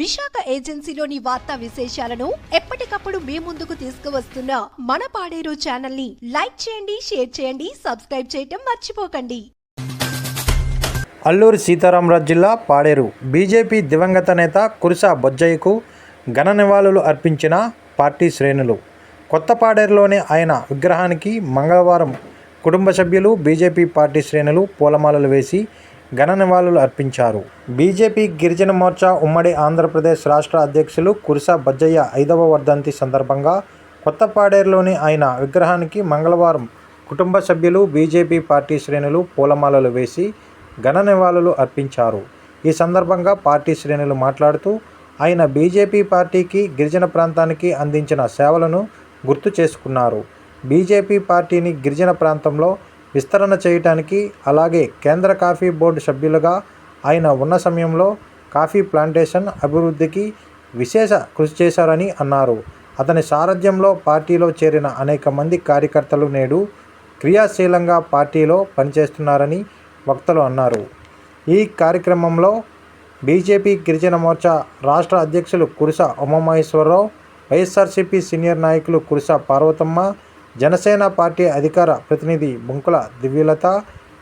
విశాఖ ఏజెన్సీలోని వార్తా విశేషాలను ఎప్పటికప్పుడు మీ ముందుకు తీసుకువస్తున్న మన పాడేరు ఛానల్ని లైక్ చేయండి షేర్ చేయండి సబ్స్క్రైబ్ చేయటం మర్చిపోకండి. అల్లూరి సీతారామరాజు జిల్లా పాడేరు బీజేపీ దివంగత నేత కురిసా బొజ్జయ్యకు ఘన నివాళులు అర్పించిన పార్టీ శ్రేణులు. కొత్త పాడేరులోని ఆయన విగ్రహానికి మంగళవారం కుటుంబ సభ్యులు బీజేపీ పార్టీ శ్రేణులు పూలమాలలు వేసి ఘన నివాళులు అర్పించారు. బీజేపీ గిరిజన మోర్చా ఉమ్మడి ఆంధ్రప్రదేశ్ రాష్ట్ర అధ్యక్షులు కురిసా బజ్జయ్య ఐదవ వర్ధంతి సందర్భంగా కొత్తపాడేరులోని ఆయన విగ్రహానికి మంగళవారం కుటుంబ సభ్యులు బీజేపీ పార్టీ శ్రేణులు పూలమాలలు వేసి ఘన నివాళులు అర్పించారు. ఈ సందర్భంగా పార్టీ శ్రేణులు మాట్లాడుతూ ఆయన బీజేపీ పార్టీకి గిరిజన ప్రాంతానికి అందించిన సేవలను గుర్తు చేసుకున్నారు. బీజేపీ పార్టీని గిరిజన ప్రాంతంలో విస్తరణ చేయటానికి అలాగే కేంద్ర కాఫీ బోర్డు సభ్యులుగా ఆయన ఉన్న సమయంలో కాఫీ ప్లాంటేషన్ అభివృద్ధికి విశేష కృషి చేశారని అన్నారు. అతని సారథ్యంలో పార్టీలో చేరిన అనేక మంది కార్యకర్తలు నేడు క్రియాశీలంగా పార్టీలో పనిచేస్తున్నారని వక్తలు అన్నారు. ఈ కార్యక్రమంలో బీజేపీ గిరిజన మోర్చా రాష్ట్ర అధ్యక్షులు కురుస ఉమామహేశ్వరరావు వైఎస్ఆర్సీపీ సీనియర్ నాయకులు కురుస పార్వతమ్మ జనసేన పార్టీ అధికార ప్రతినిధి బుంకుల దివ్యలత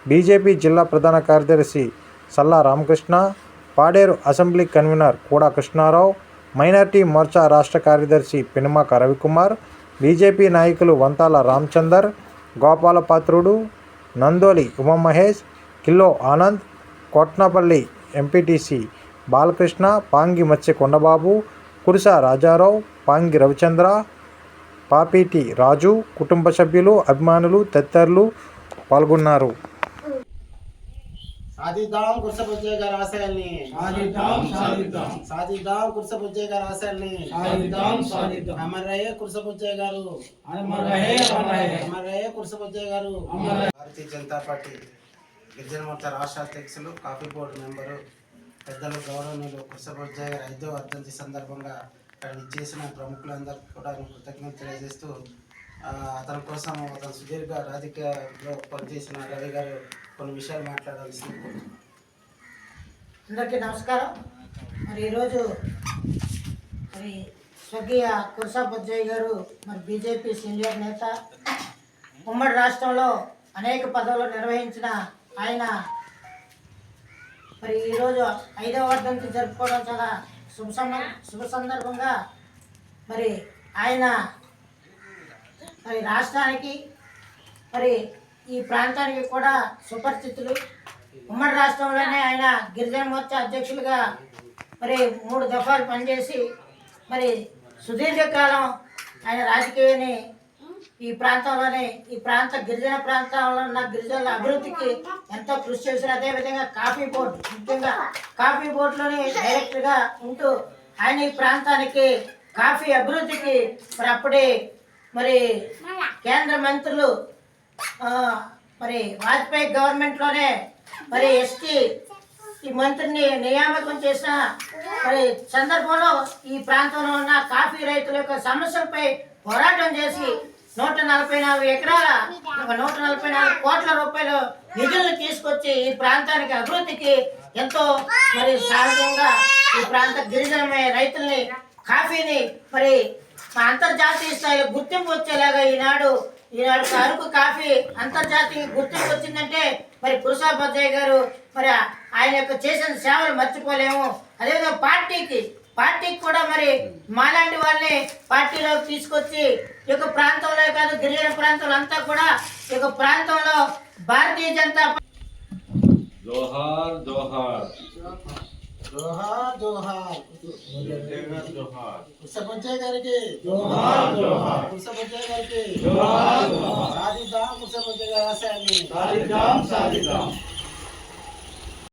బీజేపీ జిల్లా ప్రధాన కార్యదర్శి సల్లా రామకృష్ణ పాడేరు అసెంబ్లీ కన్వీనర్ కూడా కృష్ణారావు మైనార్టీ మోర్చా రాష్ట్ర కార్యదర్శి పినమాక రవికుమార్ బీజేపీ నాయకులు వంతాల రామచందర్ గోపాలపాత్రుడు నందోలి ఉమామహేష్ కిల్లో ఆనంద్ కోట్నపల్లి ఎంపీటీసీ బాలకృష్ణ పాంగి మత్స్య కొండబాబు కురుస రాజారావు పాంగి రవిచంద్ర పాపీటి రాజు కుటుంబ సభ్యులు అభిమానులు తదితరులు పాల్గొన్నారు. సాధిద్దాం ఆశయాల్ని. సాధిద్దాం సాధిద్దాం. సాధిద్దాం ఆశయాల్ని. సాధిద్దాం సాధిద్దాం. అమర్ రహే కుర్సబుజ్జయ్య గారు. అమర్ రహే అమర్ రహే అమర్ రహే కుర్సబుజ్జయ్య గారు భారతీయ జనతా పార్టీ గిరిజన మోర్చా రాష్ట్ర అధ్యక్షులు కాఫీ బోర్డు మెంబరు పెద్దలు గౌరవనీయులు కుర్సబుజ్జయ్య గారి ఐదో వర్ధంతి సందర్భంగా చేసిన ప్రముఖులందరికీ కూడా కృతజ్ఞత కృతజ్ఞతలు తెలియజేస్తూ అతని కోసం అతను సుదీర్ఘ రాజకీయాల్లో పనిచేసిన రవి గారు కొన్ని విషయాలు మాట్లాడాల్సింది అందరికీ నమస్కారం. మరి ఈరోజు మరి స్వర్గీయ కుర్సా గారు మరి బీజేపీ సీనియర్ నేత ఉమ్మడి రాష్ట్రంలో అనేక పదవులు నిర్వహించిన ఆయన మరి ఈరోజు ఐదవ వర్ధంతి జరుపుకోవడం చాలా శుభ శుభ సందర్భంగా మరి ఆయన మరి రాష్ట్రానికి మరి ఈ ప్రాంతానికి కూడా సుపరిచితులు. ఉమ్మడి రాష్ట్రంలోనే ఆయన గిరిజన మోర్చా అధ్యక్షులుగా మరి మూడు దఫాలు పనిచేసి మరి సుదీర్ఘకాలం ఆయన రాజకీయాన్ని ఈ ప్రాంతంలోనే ఈ ప్రాంత గిరిజన ప్రాంతంలో ఉన్న గిరిజనుల అభివృద్ధికి ఎంతో కృషి చేశారు. అదేవిధంగా కాఫీ బోర్డు ముఖ్యంగా కాఫీ బోర్డులోనే డైరెక్టర్గా ఉంటూ ఆయన ఈ ప్రాంతానికి కాఫీ అభివృద్ధికి మరి అప్పుడే మరి కేంద్ర మంత్రులు మరి వాజ్పేయి గవర్నమెంట్లోనే మరి ఎస్టీ ఈ మంత్రిని నియామకం చేసిన మరి సందర్భంలో ఈ ప్రాంతంలో ఉన్న కాఫీ రైతుల యొక్క సమస్యలపై పోరాటం చేసి నూట నలభై నాలుగు ఎకరాల ఒక నూట నలభై నాలుగు కోట్ల రూపాయలు నిధులను తీసుకొచ్చి ఈ ప్రాంతానికి అభివృద్ధికి ఎంతో మరి సహజంగా ఈ ప్రాంత గిరిజనమే రైతుల్ని కాఫీని మరి అంతర్జాతీయ స్థాయిలో గుర్తింపు వచ్చేలాగా ఈనాడు ఈనాడు అరకు కాఫీ అంతర్జాతీయ గుర్తింపు వచ్చిందంటే మరి పురుషాపద్దయ్య గారు మరి ఆయన యొక్క చేసిన సేవలు మర్చిపోలేము. అదేవిధంగా పార్టీకి పార్టీకి కూడా మరి మాలాంటి వాళ్ళని పార్టీలోకి తీసుకొచ్చి ఈ యొక్క ప్రాంతంలో కాదు గిరిజన ప్రాంతంలో అంతా కూడా ఈ యొక్క ప్రాంతంలో భారతీయ జనతా జోహార్ జోహార్ జోహార్. జోహార్ జోహార్. కుర్సబుజ్జయ్య గారికి. జోహార్ జోహార్. కుర్సబుజ్జయ్య గారికి. జోహార్ జోహార్. సాధిద్దాం కుర్సబుజ్జయ్య గారి ఆశయాల్ని సాధిద్దాం సాధిద్దాం.